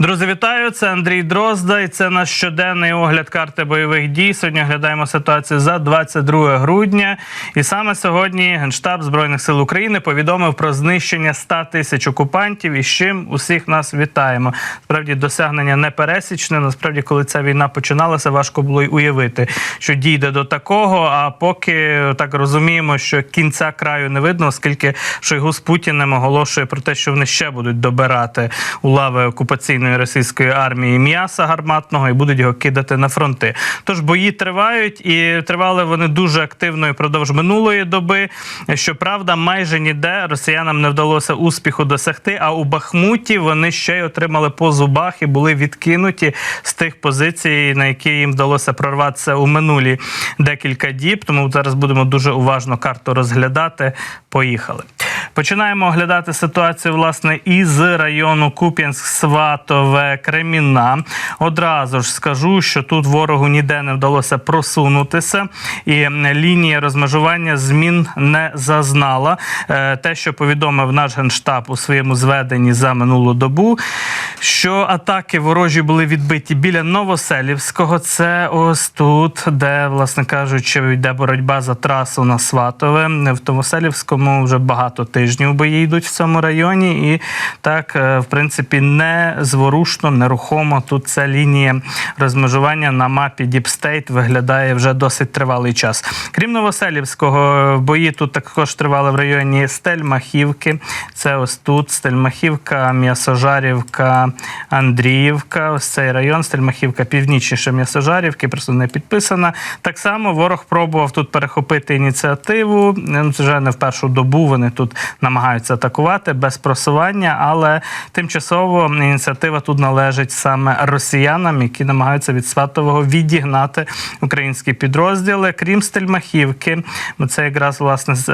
Друзі, вітаю! Це Андрій Дрозда, і це наш щоденний огляд карти бойових дій. Сьогодні оглядаємо ситуацію за 22 грудня. І саме сьогодні Генштаб Збройних сил України повідомив про знищення 100 тисяч окупантів. І з чим усіх нас вітаємо. Справді досягнення непересічне. Насправді, коли ця війна починалася, важко було й уявити, що дійде до такого. А поки так розуміємо, що кінця краю не видно, оскільки Шойгу з Путіним оголошує про те, що вони ще будуть добирати у лави окупаційної російської армії м'яса гарматного і будуть його кидати на фронти. Тож бої тривають і тривали вони дуже активно і продовж минулої доби. Щоправда, майже ніде росіянам не вдалося успіху досягти. А у Бахмуті вони ще й отримали по зубах і були відкинуті з тих позицій, на які їм вдалося прорватися у минулі декілька діб. Тому зараз будемо дуже уважно карту розглядати. Поїхали. Починаємо оглядати ситуацію власне із району Куп'янськ, Сватове, Креміна. Одразу ж скажу, що тут ворогу ніде не вдалося просунутися, і лінія розмежування змін не зазнала. Е, Те, що повідомив наш генштаб у своєму зведенні за минулу добу, що атаки ворожі були відбиті біля Новоселівського. Це ось тут, де, власне кажучи, йде боротьба за трасу на Сватове. В Новоселівському вже багато тижнів бої йдуть в цьому районі, і так, е, в принципі, незворушно, нерухомо тут ця лінія розмежування на мапі State виглядає вже досить тривалий час. Крім Новоселівського, бої тут також тривали в районі Стельмахівки. Це ось тут Стельмахівка, М'ясожарівка, Андріївка. Ось цей район Стельмахівка, північніше М'ясожарівки, просто не підписана. Так само ворог пробував тут перехопити ініціативу. Вже не в першу добу вони тут намагаються атакувати без просування, але тимчасово ініціатива тут належить саме росіянам, які намагаються від Сватового відігнати українські підрозділи, крім Стельмахівки. Це якраз власне е,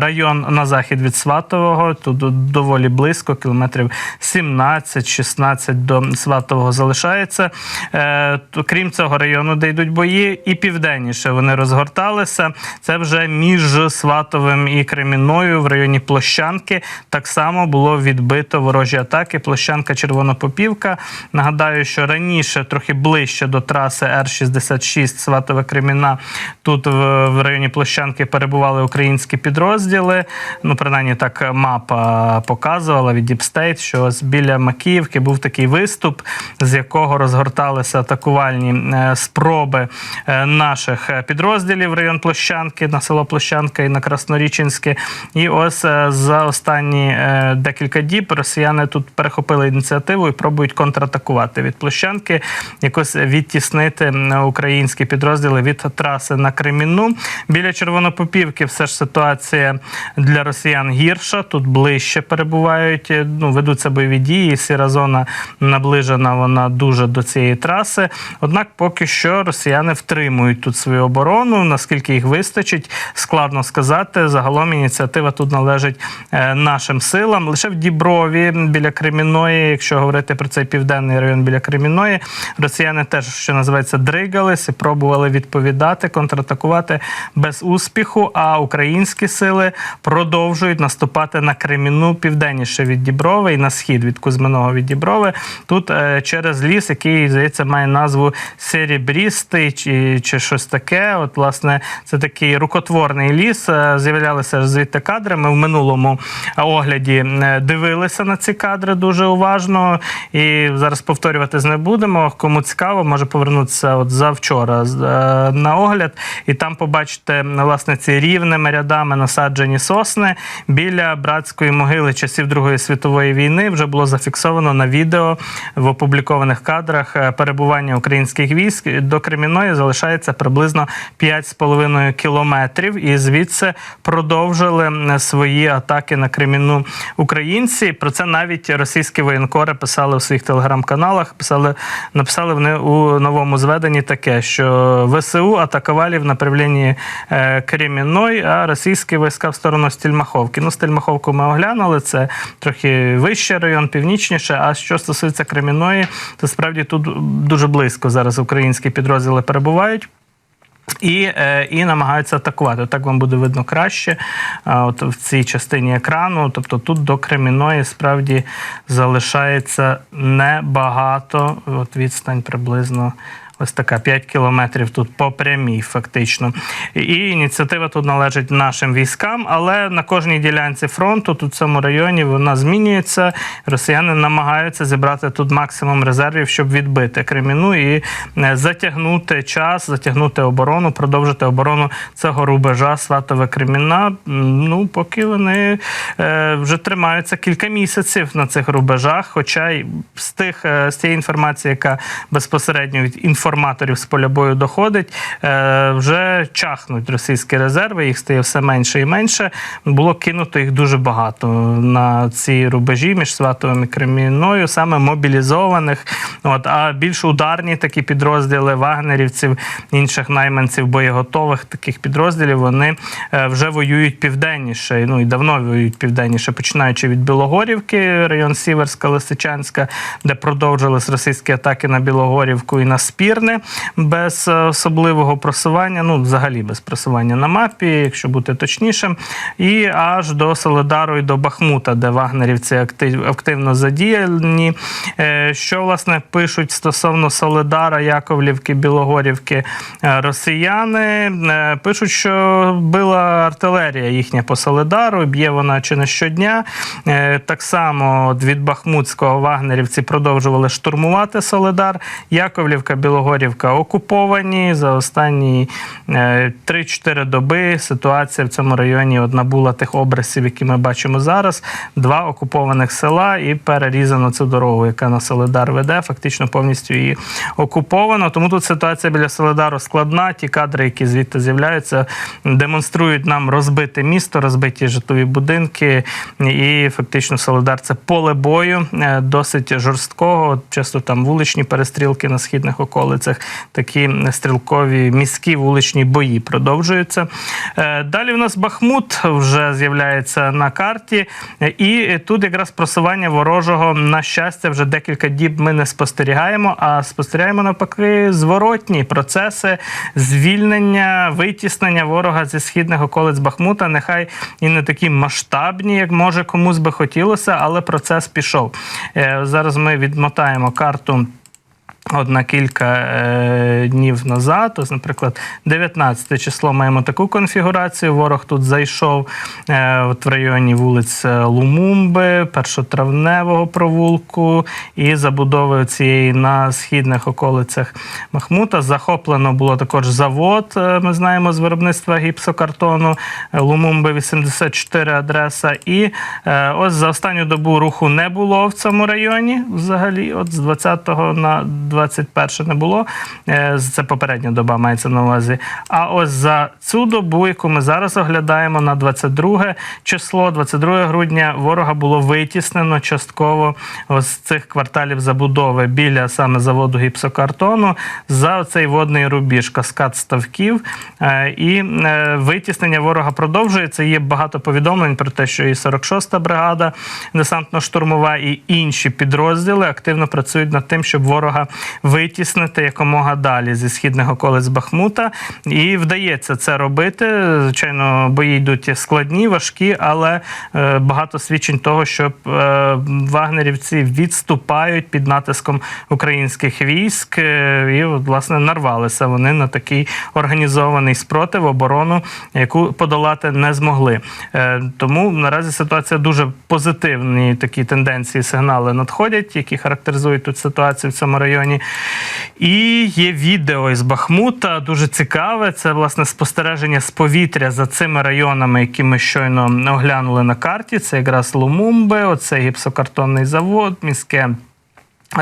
район на захід від Сватового. Тут доволі близько, кілометрів 17-16 до Сватового залишається. Е, Крім цього району, де йдуть бої, і південніше вони розгорталися. Це вже між Сватовим і Кремінною в районі Площанки. Так само було відбито ворожі атаки. Площанка Червонопопівка. Нагадаю, що раніше, трохи ближче до траси Р-66 Сватове Креміна, тут в, районі Площанки перебували українські підрозділи. Ну, принаймні так мапа показувала від State, що ось біля Макіївки був такий виступ, з якого розгорталися атакувальні е, спроби е, наших е, підрозділів район Площанки, на село Площанка і на Красноріченське. І ось за останні е, декілька діб росіяни тут перехопили ініціативу і пробують контратакувати від Площанки, якось відтіснити українські підрозділи від траси на Кремінну. Біля Червонопопівки все ж ситуація для росіян гірша. Тут ближче перебувають, е, ну ведуться бойові дії. Сіра зона наближена вона дуже до цієї траси. Однак, поки що росіяни втримують тут свою оборону. Наскільки їх вистачить, складно сказати. Загалом ініціатива тут належить е, нашим силам. Лише в Діброві біля Кремінної, якщо говорити про цей південний район біля Кремінної, росіяни теж, що називається, дригались і пробували відповідати, контратакувати без успіху. А українські сили продовжують наступати на Креміну південніше від Діброви і на схід від Кузьминого від Діброви. Тут е, через ліс, який здається має назву Серебрістий чи, чи щось таке. От, власне, це такий рукотворний ліс. Е, З'являлися звідти кадри. Ми в минулому огляді е, дивилися на ці кадри дуже уважно. І зараз повторювати не будемо. Кому цікаво, може повернутися от завчора е, на огляд, і там побачите власне ці рівними рядами насаджені сосни біля братської могили часів Другої світової війни. Вже було зафіксовано на відео в опублікованих кадрах е, перебування українських військ. До Креміної залишається приблизно 5,5 кілометрів, і звідси продовжили свої нові атаки на Кремінну українці. Про це навіть російські воєнкори писали у своїх телеграм-каналах. Писали, написали вони у новому зведенні таке, що ВСУ атакували в направленні е, Кремінної, а російські війська в сторону Стільмаховки. Ну, Стільмаховку ми оглянули. Це трохи вищий район, північніше. А що стосується Кремінної, то справді тут дуже близько зараз українські підрозділи перебувають. І, е, і намагаються атакувати. Так вам буде видно краще от в цій частині екрану. Тобто тут до Креміної справді залишається небагато. От відстань приблизно. Ось така 5 кілометрів тут по прямій, фактично. І ініціатива тут належить нашим військам, але на кожній ділянці фронту, тут в цьому районі, вона змінюється. Росіяни намагаються зібрати тут максимум резервів, щоб відбити Креміну і е, затягнути час, затягнути оборону, продовжити оборону цього рубежа Сватове Креміна. Ну, поки вони е, вже тримаються кілька місяців на цих рубежах. Хоча й з тих е, з тієї інформації, яка безпосередньо від інформаторів з поля бою доходить, е, вже чахнуть російські резерви, їх стає все менше і менше. Було кинуто їх дуже багато на ці рубежі між Сватовим і Кремінною, саме мобілізованих. От, а більш ударні такі підрозділи вагнерівців, інших найманців, боєготових таких підрозділів, вони е, вже воюють південніше. Ну і давно воюють південніше, починаючи від Білогорівки, район Сіверська, Лисичанська, де продовжились російські атаки на Білогорівку і на Спірне без особливого просування, ну взагалі без просування на мапі, якщо бути точнішим, і аж до Солидару і до Бахмута, де вагнерівці активно задіяні. Е, Що власне пишуть стосовно Солидара, Яковлівки, Білогорівки е, росіяни? Е, Пишуть, що била артилерія їхня по Солидару, б'є вона чи не щодня. Так само від Бахмутського вагнерівці продовжували штурмувати Солидар. Яковлівка, Білогорівка окуповані. За останні е, 3-4 доби ситуація в цьому районі от набула тих образів, які ми бачимо зараз. Два окупованих села і перерізано цю дорогу, яка на Солидар веде. Фактично повністю її окуповано. Тому тут ситуація біля Солидару складна. Ті кадри, які звідти з'являються, демонструють нам розбите місто, розбиті житлові будинки. І фактично Солидар це поле бою е, досить жорсткого. Часто там вуличні перестрілки на східних околицях, такі стрілкові міські вуличні бої продовжуються. Е, Далі в нас Бахмут вже з'являється на карті, і тут якраз просування ворожого на щастя вже декілька діб ми не спостерігаємо, а спостерігаємо навпаки зворотні процеси звільнення, витіснення ворога зі східних околиць Бахмута. Нехай і не такі масштабні, як може комусь би хотілося, але процес пішов. Е, Зараз ми відмотаємо карту. От на кілька е, днів назад, ось, наприклад, 19 число маємо таку конфігурацію. Ворог тут зайшов е, от в районі вулиць Лумумби, першотравневого провулку і забудовою цієї на східних околицях Махмута. Захоплено було також завод. е, Ми знаємо з виробництва гіпсокартону е, Лумумби 84 адреса. І е, ось за останню добу руху не було в цьому районі. Взагалі, от з 20 на 21 не було. Е, Це попередня доба мається на увазі. А ось за цю добу, яку ми зараз оглядаємо на 22 число, 22 грудня, ворога було витіснено частково з цих кварталів забудови біля саме заводу гіпсокартону за цей водний рубіж, каскад ставків. Е, І е, витіснення ворога продовжується. Є багато повідомлень про те, що і 46-та бригада десантно-штурмова, і інші підрозділи активно працюють над тим, щоб ворога витіснити якомога далі зі східних околиць Бахмута. І вдається це робити. Звичайно, бої йдуть складні, важкі, але е, багато свідчень того, що е, вагнерівці відступають під натиском українських військ. е, І, власне, нарвалися вони на такий організований спротив, оборону, яку подолати не змогли. Тому наразі ситуація дуже позитивні такі тенденції, сигнали надходять, які характеризують тут ситуацію в цьому районі. І є відео із Бахмута, дуже цікаве. Це власне спостереження з повітря за цими районами, які ми щойно оглянули на карті. Це якраз Лумумби, оце гіпсокартонний завод, міське.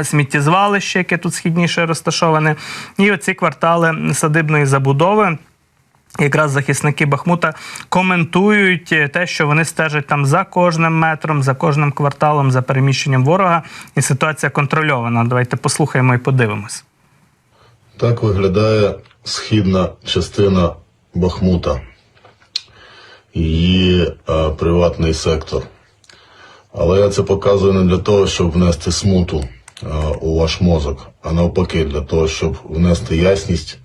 Сміттєзвалище, яке тут східніше розташоване, і оці квартали садибної забудови. Якраз захисники Бахмута коментують е, те, що вони стежать там за кожним метром, за кожним кварталом, за переміщенням ворога, і ситуація контрольована. Давайте послухаємо і подивимось. Так виглядає східна частина Бахмута, її е, приватний сектор. Але я це показую не для того, щоб внести смуту е, у ваш мозок, а навпаки, для того, щоб внести ясність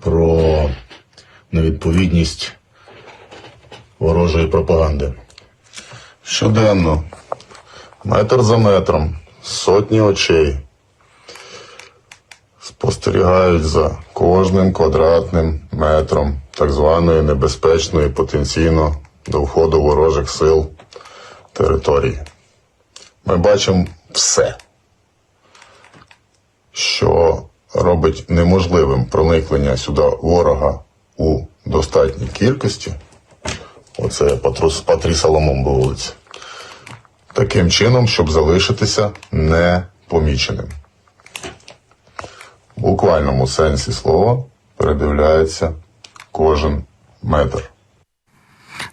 про невідповідність ворожої пропаганди. Щоденно, метр за метром, сотні очей спостерігають за кожним квадратним метром так званої небезпечної потенційно до входу ворожих сил території. Ми бачимо все, що робить неможливим проникнення сюди ворога у достатній кількості. Оце Патрус Патрі Соломон вулиці. Таким чином, щоб залишитися непоміченим в буквальному сенсі слова передивляється кожен метр.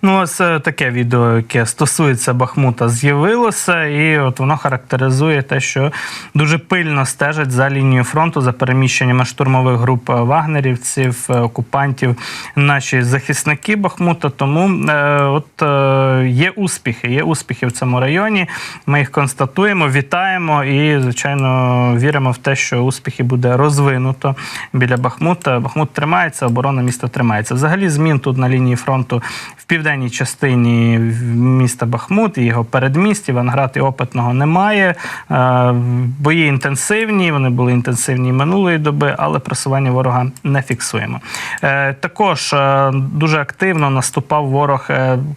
Ну, ось е, таке відео, яке стосується Бахмута, з'явилося, і от воно характеризує те, що дуже пильно стежать за лінією фронту, за переміщеннями штурмових груп вагнерівців, е, окупантів, наші захисники Бахмута. Тому е, от е, є успіхи, є успіхи в цьому районі. Ми їх констатуємо, вітаємо і, звичайно, віримо в те, що успіхи буде розвинуто біля Бахмута. Бахмут тримається, оборона міста тримається. Взагалі, змін тут на лінії фронту в південній частині міста Бахмут і його передмісті, Ванград і Опитного немає. Е, Бої інтенсивні, вони були інтенсивні минулої доби, але просування ворога не фіксуємо. Е, Також е, дуже активно наступав ворог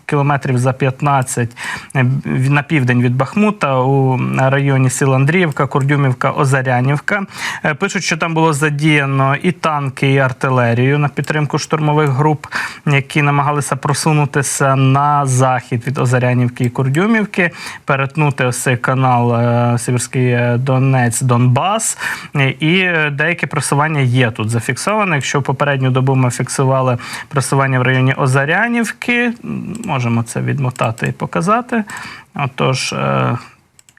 кілометрів за 15 е, на південь від Бахмута у районі сіл Андріївка, Курдюмівка, Озарянівка. Пишуть, що там було задіяно і танки, і артилерію на підтримку штурмових груп, які намагалися просунутися на захід від Озарянівки і Курдюмівки, перетнути ось цей канал е, Сіверський е, Донець, Донбас. Е, І е, деяке просування є тут зафіксоване. Якщо в попередню добу ми фіксували просування в районі Озарянівки, можемо це відмотати і показати. Отож.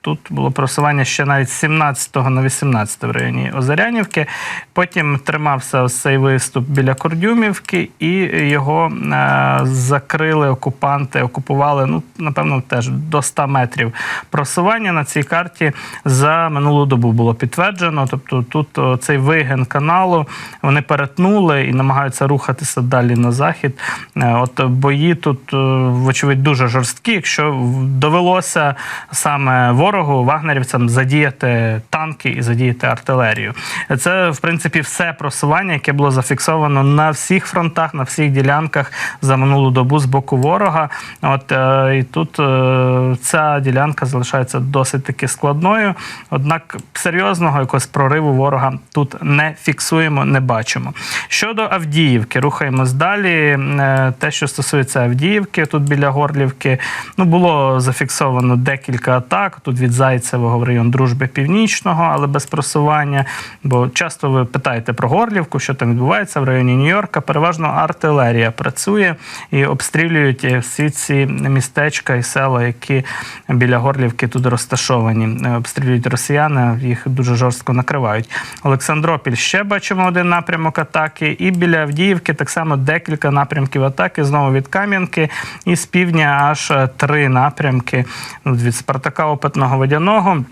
Тут було просування ще навіть з 17 на 18 в районі Озарянівки. Потім тримався цей виступ біля Кордюмівки, і його е, закрили окупанти, окупували, ну, напевно, теж до 100 метрів просування на цій карті за минулу добу було підтверджено. Тобто тут цей вигин каналу вони перетнули і намагаються рухатися далі на захід. Е, От бої тут, е, вочевидь, дуже жорсткі. Якщо довелося саме ворогу, вагнерівцям задіяти танки і задіяти артилерію. Це, в принципі, все просування, яке було зафіксовано на всіх фронтах, на всіх ділянках за минулу добу з боку ворога. От е, і тут е, ця ділянка залишається досить таки складною. Однак серйозного якогось прориву ворога тут не фіксуємо, не бачимо. Щодо Авдіївки, рухаємось далі. Е, Те, що стосується Авдіївки, тут біля Горлівки, ну було зафіксовано декілька атак. Тут від Зайцевого в район Дружби Північного, але без просування. Бо часто ви питаєте про Горлівку, що там відбувається в районі Нью-Йорка. Переважно артилерія працює і обстрілюють всі ці містечка і села, які біля Горлівки тут розташовані. Е, Обстрілюють росіяни, їх дуже жорстко накривають. Олександропіль ще бачимо один напрямок атаки, і біля Авдіївки так само декілька напрямків атаки. Знову від Кам'янки, і з півдня аж е, три напрямки від Спартака Опитного Водяного.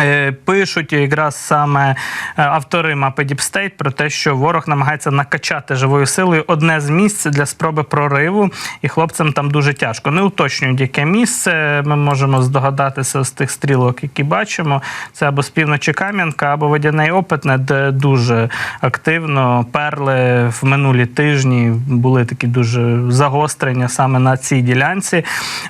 Е, Пишуть якраз саме е, автори мапи State про те, що ворог намагається накачати живою силою одне з місць для спроби прориву, і хлопцям там дуже тяжко. Не уточнюють, яке місце. Ми можемо здогадатися з тих стрілок, які бачимо. Це або з півночі Кам'янка, або водяне й опитне, де дуже активно перли в минулі тижні. Були такі дуже загострення саме на цій ділянці.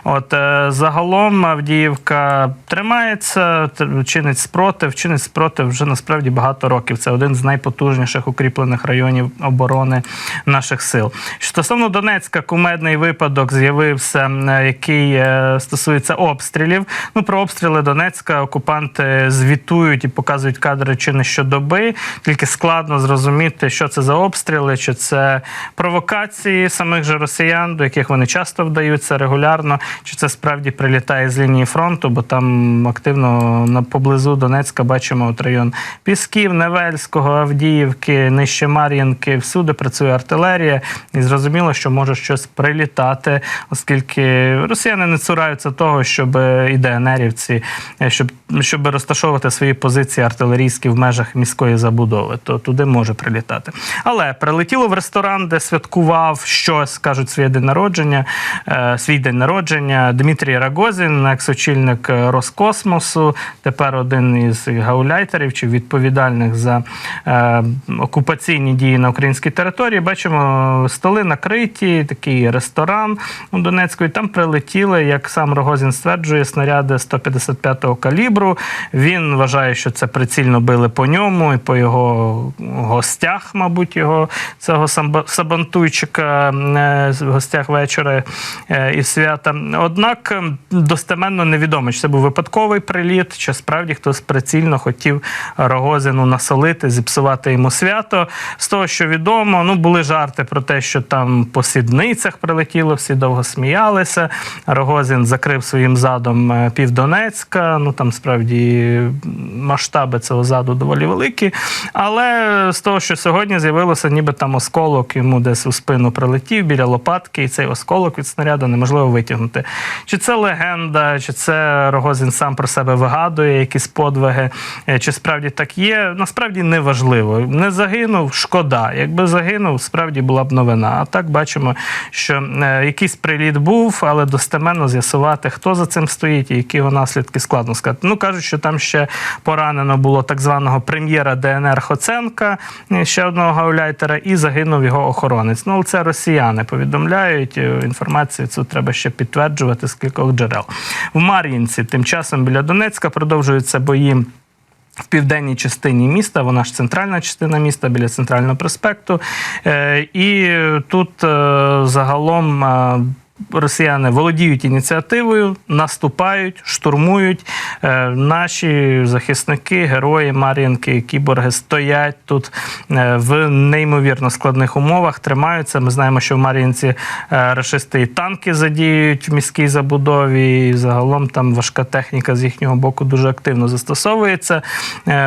От е, загалом Авдіївка тримається. Чинить спротив. Чинить спротив вже насправді багато років. Це один з найпотужніших укріплених районів оборони наших сил. Стосовно Донецька, кумедний випадок з'явився, який е, стосується обстрілів. Ну про обстріли Донецька окупанти звітують і показують кадри чи не щодоби. Тільки складно зрозуміти, що це за обстріли, чи це провокації самих же росіян, до яких вони часто вдаються регулярно, чи це справді прилітає з лінії фронту, бо там активно на поблизу Донецька бачимо от район Пісків, Невельського, Авдіївки, нижче Мар'їнки. Всюди працює артилерія, і зрозуміло, що може щось прилітати, оскільки росіяни не цураються того, щоб і ДНРівці, е, щоб, щоб розташовувати свої позиції артилерійські в межах міської забудови, то туди може прилітати. Але прилетіло в ресторан, де святкував щось, кажуть, своє день народження, е, свій день народження. Дмитрій Рагозін, екс-очільник е, Роскосмосу, тепер один із гауляйтерів чи відповідальних за е, окупаційні дії на українській території. Бачимо столи накриті, такий ресторан у Донецьку. І там прилетіли, як сам Рогозін стверджує, снаряди 155-го калібру. Він вважає, що це прицільно били по ньому і по його гостях, мабуть, його цього сабантуйчика е, в гостях вечора е, і свята. Однак ем, достеменно невідомо, чи це був випадковий приліт, чи справді хтось прицільно хотів Рогозину насолити, зіпсувати йому свято. З того, що відомо, ну були жарти про те, що там по сідницях прилетіло, всі довго сміялися. Рогозін закрив своїм задом е, півдонецька. Ну там справді масштаби цього заду доволі великі. Але з того, що сьогодні з'явилося, ніби там осколок йому десь у спину прилетів біля лопатки, і цей осколок від снаряду неможливо витягнути. Чи це легенда, чи це Рогозін сам про себе вигадує якісь подвиги, е, чи справді так є, насправді не важливо. Не загинув, шкода. Якби загинув, справді була б новина. А так бачимо, що е, якийсь приліт був, але достеменно з'ясувати, хто за цим стоїть і які його наслідки складно сказати. Ну кажуть, що там ще поранено було так званого прем'єра ДНР Хоценка, е, ще одного гауляйтера, і загинув його охоронець. Ну, це росіяни повідомляють. Інформацію цю треба ще підтверджувати з кількох джерел. В Мар'їнці тим часом біля Донецька продовжуються бої. В південній частині міста, вона ж центральна частина міста біля центрального проспекту. Е, І тут е, загалом е, росіяни володіють ініціативою, наступають, штурмують. Е, Наші захисники, герої Мар'їнки, кіборги стоять тут е, в неймовірно складних умовах, тримаються. Ми знаємо, що в Мар'їнці е, рашисти і танки задіють в міській забудові. І загалом там важка техніка з їхнього боку дуже активно застосовується.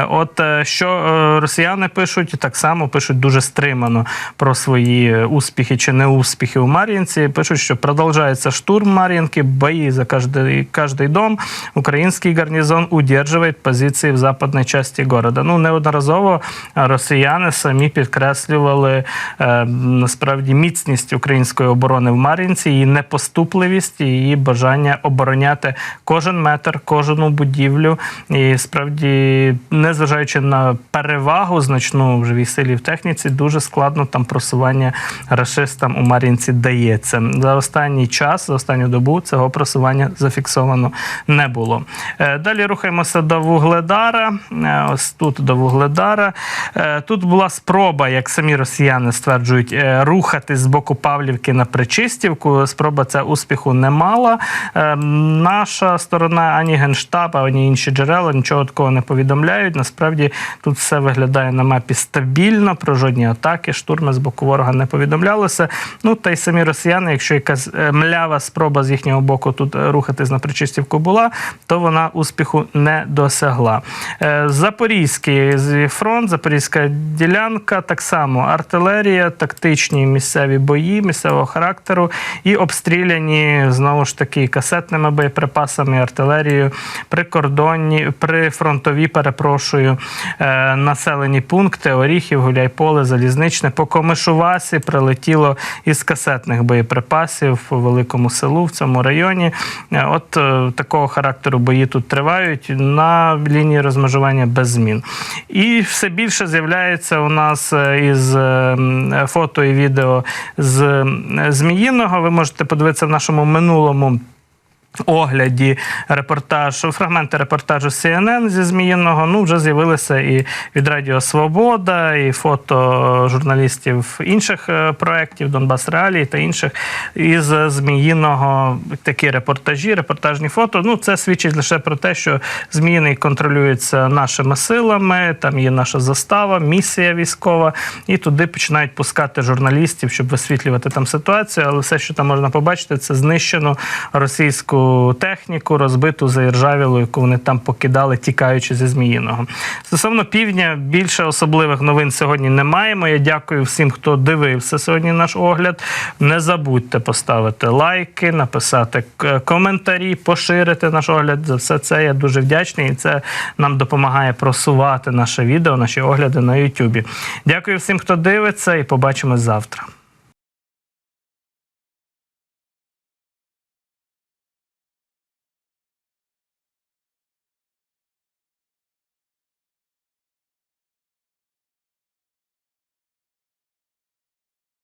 От що росіяни пишуть, так само пишуть дуже стримано про свої успіхи чи неуспіхи у Мар'їнці. Пишуть, що продовжується штурм Мар'їнки, бої за кожний, кожний дом. Український гарнізон удержує позиції в западній часті города. Ну, неодноразово росіяни самі підкреслювали е, насправді міцність української оборони в Мар'їнці, її непоступливість її бажання обороняти кожен метр, кожну будівлю. І справді, незважаючи на перевагу значну в живій силі в техніці, дуже складно там просування рашистам у Мар'їнці дається. За останній час, за останню добу, цього просування зафіксовано не було. Е, Далі рухаємося до Вугледара. Е, Ось тут до Вугледара. Е, Тут була спроба, як самі росіяни стверджують, рухатись з боку Павлівки на Причистівку. Спроба ця успіху не мала. Наша сторона, ані Генштаб, ані інші джерела нічого такого не повідомляють. Насправді тут все виглядає на мапі стабільно, про жодні атаки, штурми з боку ворога не повідомлялося. Ну та й самі росіяни, якщо якась млява спроба з їхнього боку тут е, рухатись на Причистівку була, то вона успіху не досягла. Е, Запорізький фронт, Запорізька ділянка, так само артилерія, тактичні місцеві бої місцевого характеру і обстріляні знову ж таки касетними боєприпасами, артилерією, прикордонні, прифронтові, перепрошую, е, населені пункти Оріхів, Гуляйполе, Залізничне. По Комишувасі прилетіло із касетних боєприпасів у великому селу в цьому районі. Е, От е, такого характеру бої тут тривають на лінії розмежування без змін. І все більше з'являється у нас е, із фото і відео з Зміїного. Ви можете подивитися в нашому минулому огляді репортаж, фрагменти репортажу CNN зі Зміїного. Ну, вже з'явилися і від Радіо Свобода, і фото журналістів інших е, проєктів, Донбас Реалії та інших із Зміїного такі репортажі, репортажні фото. Ну, це свідчить лише про те, що Зміїний контролюється нашими силами, там є наша застава, місія військова, і туди починають пускати журналістів, щоб висвітлювати там ситуацію. Але все, що там можна побачити, це знищену російську техніку, розбиту заіржавілу, яку вони там покидали, тікаючи зі Зміїного. Стосовно півдня, більше особливих новин сьогодні не маємо. Я дякую всім, хто дивився сьогодні наш огляд. Не забудьте поставити лайки, написати коментарі, поширити наш огляд. За все це я дуже вдячний. І це нам допомагає просувати наше відео, наші огляди на Ютубі. Дякую всім, хто дивиться, і побачимось завтра.